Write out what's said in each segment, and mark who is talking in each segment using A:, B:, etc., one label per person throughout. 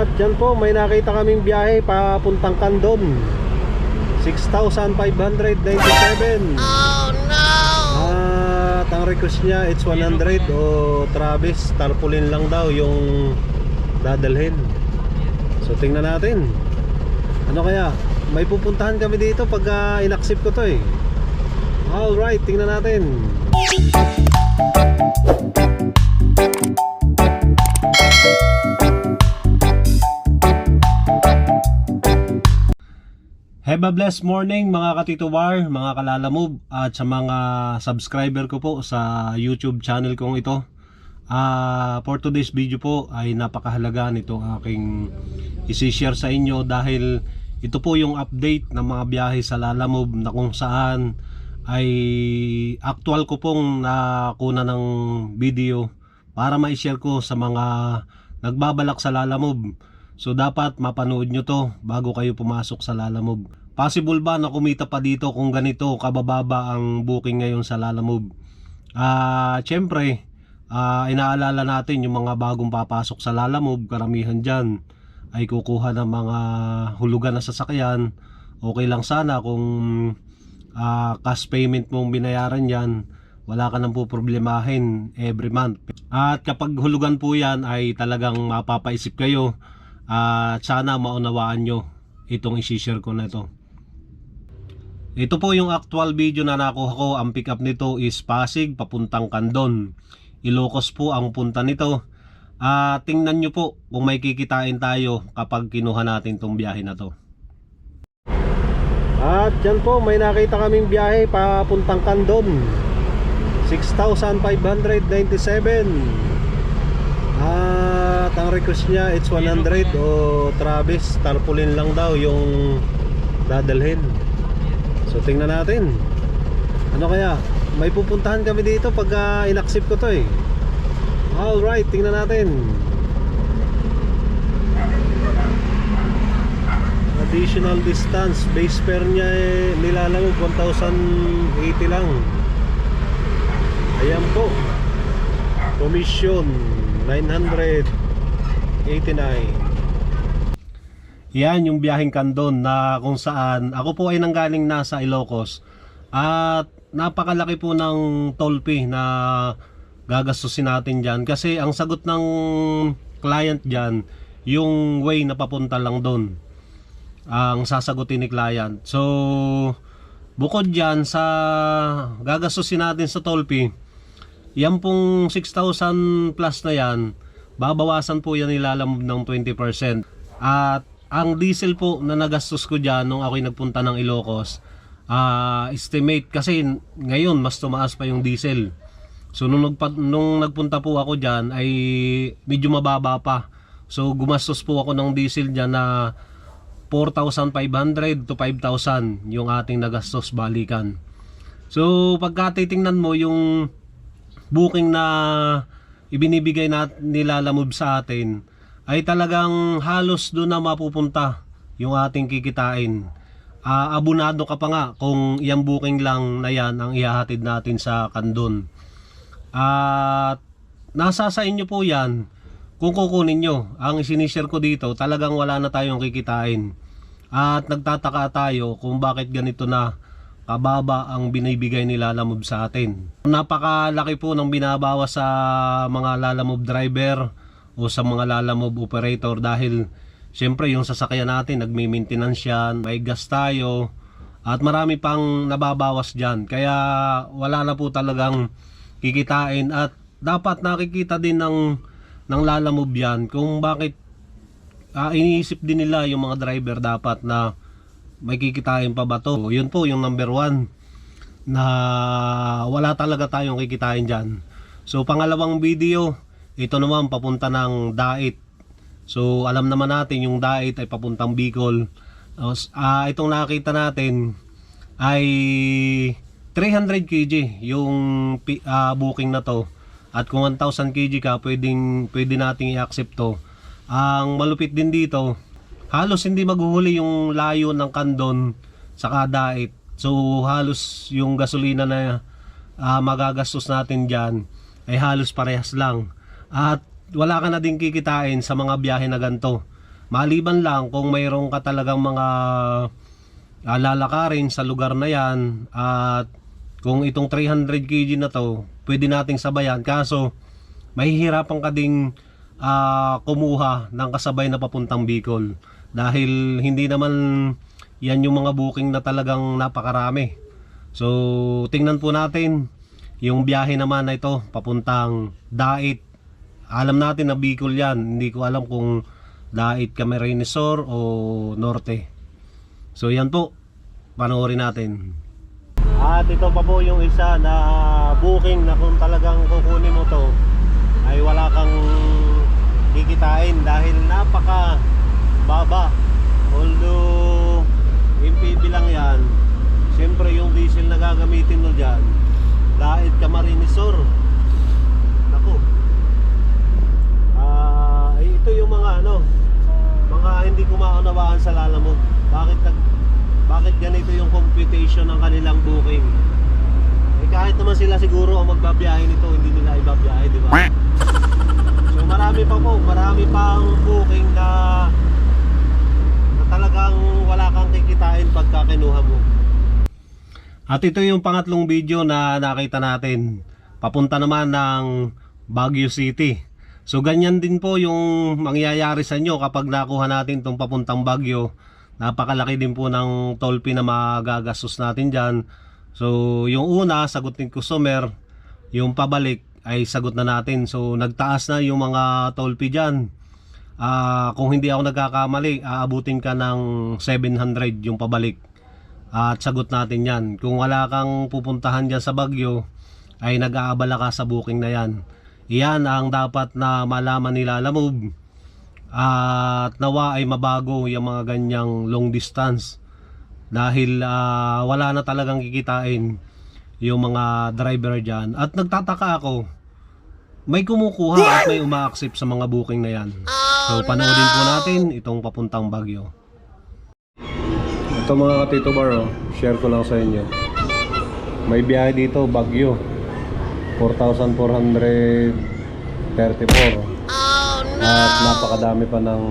A: At dyan po, may nakita kaming biyahe papuntang Kandon. 6,597.
B: Oh no!
A: At ang request niya, it's 100 o Travis, tarpaulin lang daw yung dadalhin. So tingnan natin. Ano kaya? May pupuntahan kami dito pag uh, inaccept ko to eh. Alright, tingnan natin. Have a blessed morning mga katituwar, mga kalalamove at sa mga subscriber ko po sa YouTube channel kong ito. Ah, for today's video po ay napakahalaga nitong aking isi-share sa inyo dahil ito po yung update ng mga biyahe sa Lalamove na kung saan ay actual ko pong nakuna ng video para ma-share ko sa mga nagbabalak sa Lalamove. So dapat mapanood nyo to bago kayo pumasok sa Lalamove. Possible ba na kumita pa dito kung ganito kabababa ang booking ngayon sa Lalamove? Ah, syempre, ah, inaalala natin yung mga bagong papasok sa Lalamove, karamihan diyan ay kukuha ng mga hulugan na sasakyan. Okay lang sana kung ah, cash payment mong binayaran yan, wala ka nang po problemahin every month. At kapag hulugan po yan ay talagang mapapaisip kayo at sana maunawaan nyo itong isi-share ko na ito. Ito po yung actual video na nakuha ko. Ang pick up nito is Pasig papuntang Kandon. Ilocos po ang punta nito. Ah, tingnan nyo po kung may kikitain tayo kapag kinuha natin tong biyahe na to. At dyan po, may nakita kaming biyahe papuntang Kandon. 6,597. At ang request niya, it's 100 o Travis, tarpaulin lang daw yung dadalhin. So tingnan natin. Ano kaya? May pupuntahan kami dito pag uh, inaccept ko to eh. Alright, tingnan natin. Additional distance, base fare niya eh, nilalamog 1,080 lang. Ayan po. Commission 989. Yan yung biyaheng kandon na kung saan ako po ay nanggaling na sa Ilocos at napakalaki po ng toll na gagastusin natin dyan. Kasi ang sagot ng client dyan yung way na papunta lang doon ang sasagutin ni client. So bukod dyan sa gagastusin natin sa toll yan pong 6,000 plus na yan babawasan po yan nilalam ng 20% at ang diesel po na nagastos ko dyan nung ako'y nagpunta ng Ilocos, ah estimate kasi ngayon mas tumaas pa yung diesel. So nung, nagpa, nung nagpunta po ako dyan ay medyo mababa pa. So gumastos po ako ng diesel dyan na 4,500 to 5,000 yung ating nagastos balikan. So pagka titingnan mo yung booking na ibinibigay na nilalamove sa atin, ay talagang halos doon na mapupunta yung ating kikitain. Ah, abunado ka pa nga kung iyang booking lang na yan ang ihahatid natin sa kandon. At nasa sa inyo po yan kung kukunin nyo. Ang sinishare ko dito talagang wala na tayong kikitain. At nagtataka tayo kung bakit ganito na kababa ang binibigay nila Lalamove sa atin. Napakalaki po ng binabawas sa mga Lalamove driver o sa mga lalamove operator dahil syempre yung sasakyan natin nagme-maintenance yan, may gas tayo at marami pang nababawas dyan. Kaya wala na po talagang kikitain. At dapat nakikita din ng ng lalamove yan kung bakit ah, iniisip din nila yung mga driver dapat na may kikitain pa ba to. Yun po yung number one na wala talaga tayong kikitain dyan. So pangalawang video ito naman papunta ng Dait. So alam naman natin yung Dait ay papuntang Bicol. Uh, itong nakita natin ay 300 kg yung uh, booking na to. At kung 1,000 kg ka, pwedeng, pwede nating i-accept to. Ang malupit din dito, halos hindi maghuhuli yung layo ng kandon sa kadait. So halos yung gasolina na uh, magagastos natin dyan ay halos parehas lang. At wala ka na din kikitain sa mga biyahe na ganito. Maliban lang kung mayroon ka talagang mga ah, lalakarin sa lugar na yan at kung itong 300 kg na to, pwede nating sabayan. Kaso, mahihirapan ka ding ah, kumuha ng kasabay na papuntang Bicol. Dahil hindi naman yan yung mga booking na talagang napakarami. So, tingnan po natin yung biyahe naman na ito papuntang Dait. Alam natin na Bicol yan. Hindi ko alam kung Dait, Camarines Sur o Norte. So, yan po. Panoorin natin. At ito pa po yung isa na booking na kung talagang kukunin mo to ay wala kang kikitain dahil napaka baba. Although MPB lang yan, siyempre yung diesel na gagamitin mo dyan, dahil Camarines Sur. Naku. Ah, eh, ito yung mga ano, mga hindi ko maunawaan sa lalamog. Bakit nag bakit ganito yung computation ng kanilang booking? Eh kahit naman sila siguro ang magbabiyahe nito, hindi nila ibabiyahe, di ba? So marami pa po, marami pang booking na, na talagang wala kang kikitain pagka kinuha mo. At ito yung pangatlong video na nakita natin. Papunta naman ng Baguio City. So ganyan din po yung mangyayari sa inyo kapag nakuha natin tong papuntang Baguio. Napakalaki din po ng toll fee na magagastos natin dyan. So yung una, sagot ng customer. Yung pabalik ay sagot na natin. So nagtaas na yung mga toll fee dyan. Ah, kung hindi ako nagkakamali, aabutin ka ng 700 yung pabalik. At sagot natin yan. Kung wala kang pupuntahan dyan sa Bagyo, ay nag-aabala ka sa booking na yan. Iyan ang dapat na malaman nila Lamove. At nawa ay mabago yung mga ganyang long distance. Dahil ah, wala na talagang kikitain yung mga driver dyan. At nagtataka ako, may kumukuha at may uma-accept sa mga booking na yan. So panoodin po natin itong papuntang Bagyo. Ito mga katito bar, oh. share ko lang sa inyo. May biyahe dito, Bagyo. 4,434. At napakadami pa ng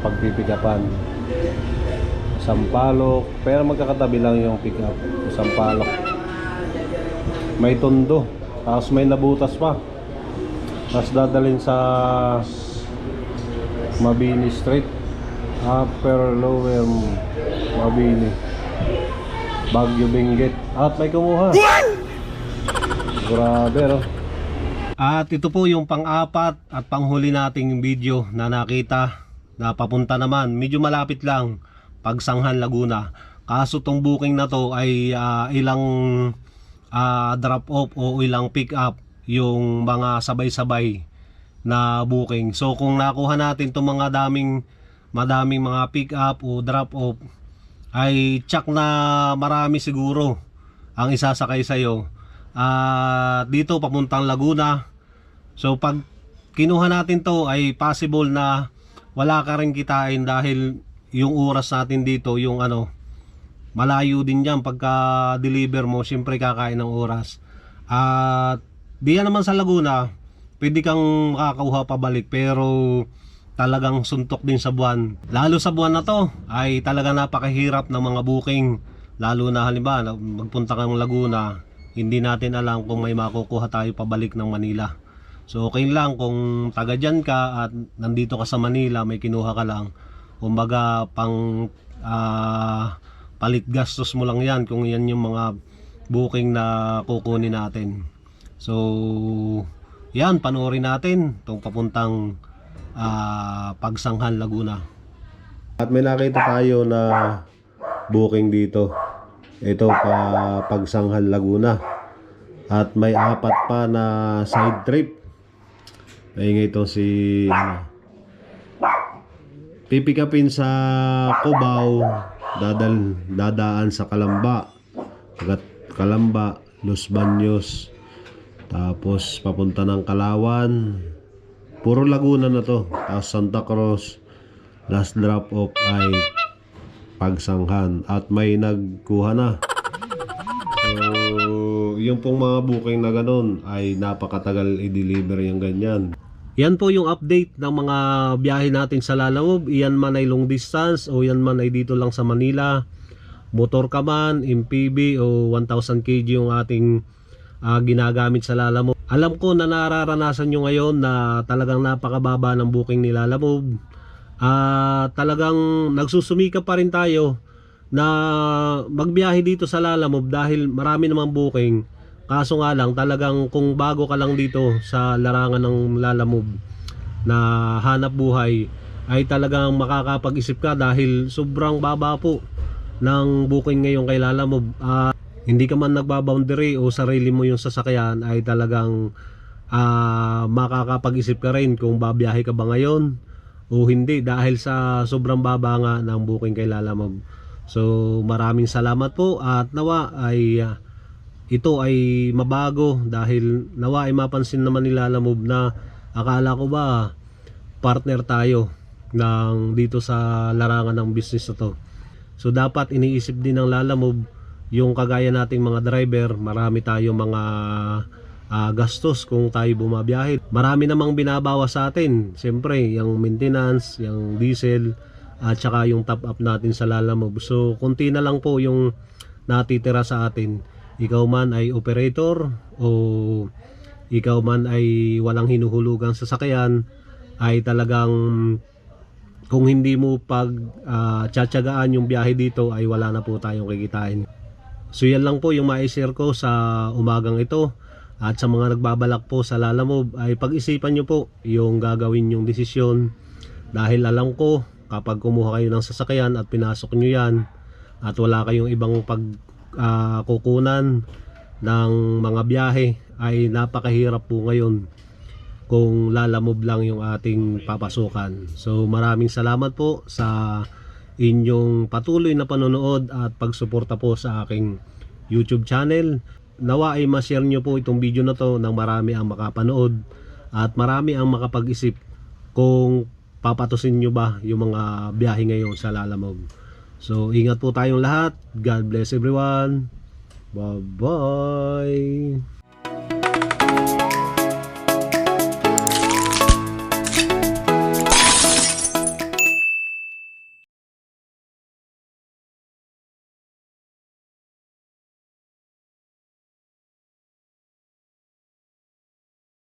A: pagpipigapan. Sampalok, pero magkakatabi lang yung pick up. Sampalok. May tondo, tapos may nabutas pa. Tapos dadalhin sa Mabini Street. Upper, lower, Mabini. Bagyo Benguet. At may kumuha. Grabe, no? At ito po yung pang-apat at panghuli nating video na nakita na papunta naman. Medyo malapit lang. Pagsanghan Laguna. Kaso tong booking na to ay ah, ilang ah, drop off o ilang pick up yung mga sabay-sabay na booking. So kung nakuha natin tong mga daming madaming mga pick up o drop off ay tsak na marami siguro ang isasakay sa'yo. At dito papuntang Laguna. So pag kinuha natin to ay possible na wala ka rin kitain dahil yung oras natin dito yung ano malayo din yan pagka deliver mo syempre kakain ng oras at diyan naman sa Laguna pwede kang makakakuha pabalik pero talagang suntok din sa buwan. Lalo sa buwan na to ay talaga napakahirap ng mga booking. Lalo na halimbawa magpunta kang Laguna hindi natin alam kung may makukuha tayo pabalik ng Manila. So okay lang kung taga dyan ka at nandito ka sa Manila may kinuha ka lang. Kumbaga pang ah, palit gastos mo lang yan kung yan yung mga booking na kukunin natin. So yan panoorin natin itong papuntang ah, Pagsanghan Laguna. At may nakita tayo na booking dito. Ito pa Pagsanghan Laguna. At may apat pa na side trip. Ay ito si ano, pipikapin sa Cubao dadal dadaan sa Kalamba. Gat Kalamba Los Baños. Tapos papunta ng Kalawan puro Laguna na to tapos Santa Cruz last drop off ay Pagsanghan at may nagkuha na so yung pong mga booking na ganun ay napakatagal i-deliver yung ganyan Yan po yung update ng mga biyahe natin sa Lalamove. Iyan man ay long distance o yan man ay dito lang sa Manila. Motor ka man, MPV o 1000 kg yung ating ah, ginagamit sa Lalamove. Alam ko na nararanasan nyo ngayon na talagang napakababa ng booking ni Lalamove. Ah, talagang nagsusumika pa rin tayo na magbiyahe dito sa Lalamove dahil marami namang booking. Kaso nga lang talagang kung bago ka lang dito sa larangan ng Lalamove na hanap buhay ay talagang makakapag-isip ka dahil sobrang baba po ng booking ngayon kay Lalamove. Ah, hindi ka man nagbaboundary o sarili mo yung sasakyan ay talagang ah, makakapag-isip ka rin kung babiyahe ka ba ngayon o hindi dahil sa sobrang baba nga ng booking kay Lalamove. So maraming salamat po at nawa ay ah, ito ay mabago dahil nawa ay mapansin naman ni Lalamove na akala ko ba partner tayo ng dito sa larangan ng business na to. So dapat iniisip din ng Lalamove yung kagaya nating mga driver, marami tayong mga ah, gastos kung tayo bumabiyahe. Marami namang binabawas sa atin. Siyempre, yung maintenance, yung diesel, at saka yung top up natin sa Lalamove. So, konti na lang po yung natitira sa atin. Ikaw man ay operator o ikaw man ay walang hinuhulugang sasakyan ay talagang kung hindi mo pag ah, tsatsagaan yung biyahe dito ay wala na po tayong kikitain. So yan lang po yung ma-share ko sa umagang ito. At sa mga nagbabalak po sa Lalamove ay pag-isipan nyo po yung gagawin yung desisyon. Dahil alam ko kapag kumuha kayo ng sasakyan at pinasok nyo yan at wala kayong ibang pag ah, kukunan ng mga biyahe ay napakahirap po ngayon kung lalamove lang yung ating papasukan. So maraming salamat po sa inyong patuloy na panonood at pagsuporta po sa aking YouTube channel. Nawa ay ma-share nyo po itong video na to nang marami ang makapanood at marami ang makapag-isip kung papatusin nyo ba yung mga biyahe ngayon sa Lalamove. So ingat po tayong lahat. God bless everyone. Bye-bye.